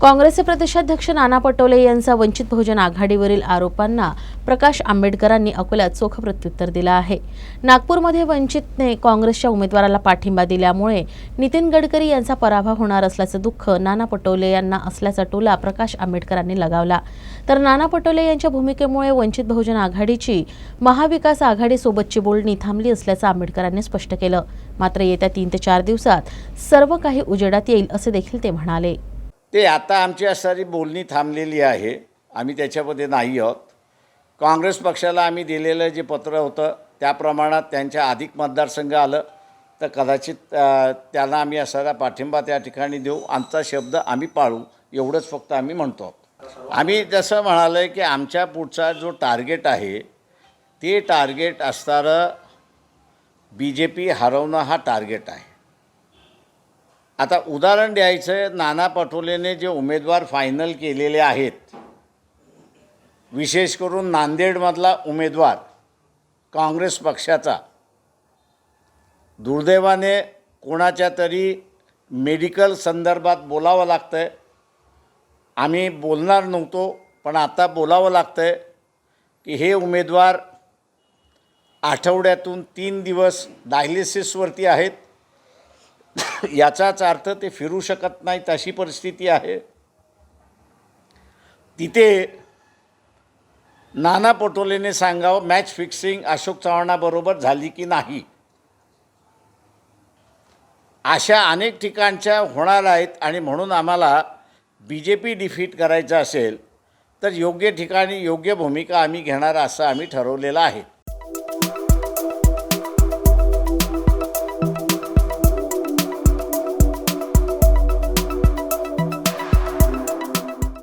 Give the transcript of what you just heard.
काँग्रेसचे प्रदेशाध्यक्ष नाना पटोले यांचा वंचित बहुजन आघाडीवरील आरोपांना प्रकाश आंबेडकरांनी अकोल्यात चोख प्रत्युत्तर दिलं आहे. नागपूरमध्ये वंचितने काँग्रेसच्या उमेदवाराला पाठिंबा दिल्यामुळे नितीन गडकरी यांचा पराभव होणार असल्याचं दुःख नाना पटोले यांना असल्याचा टोला प्रकाश आंबेडकरांनी लगावला. तर नाना पटोले यांच्या भूमिकेमुळे वंचित बहुजन आघाडीची महाविकास आघाडीसोबतची बोलणी थांबली असल्याचं आंबेडकरांनी स्पष्ट केलं. मात्र येत्या तीन ते चार दिवसात सर्व काही उजेडात येईल असे देखील ते म्हणाले. ते आता आमची असणारी बोलणी थांबलेली आहे. आम्ही त्याच्यामध्ये नाही आहोत. काँग्रेस पक्षाला आम्ही दिलेलं जे पत्र होतं त्या प्रमाणात त्यांच्या अधिक मतदारसंघ आलं. तर कदाचित त्यांना आम्ही असा पाठिंबा त्या ठिकाणी देऊ. आमचा शब्द आम्ही पाळू. एवढंच फक्त आम्ही म्हणतो आहोत. आम्ही जसं म्हणालं आहे की आमच्या पुढचा जो टार्गेट आहे ते टार्गेट असणारं बी जे पी हरवणं हा टार्गेट आहे. आता उदाहरण द्यायचं नाना पटोलेने जे उमेदवार फायनल केलेले आहेत विशेष करून नांदेडमधला उमेदवार काँग्रेस पक्षाचा दुर्दैवाने कोणाच्या तरी मेडिकल संदर्भात बोलावं लागतं आहे आम्ही बोलणार नव्हतो पण आता बोलावं लागतं आहे की हे उमेदवार आठवड्यातून तीन दिवस डायलिसिसवरती आहेत. याचाच अर्थ ते फिरू शकत नाहीत अशी परिस्थिती आहे. तिथे नाना पटोलेने सांगावं मॅच फिक्सिंग अशोक चव्हाणाबरोबर झाली की नाही? अशा अनेक ठिकाणच्या होणार आहेत आणि म्हणून आम्हाला बी जे पी डिफीट करायचं असेल तर योग्य ठिकाणी योग्य भूमिका आम्ही घेणार असं आम्ही ठरवलेलं आहे.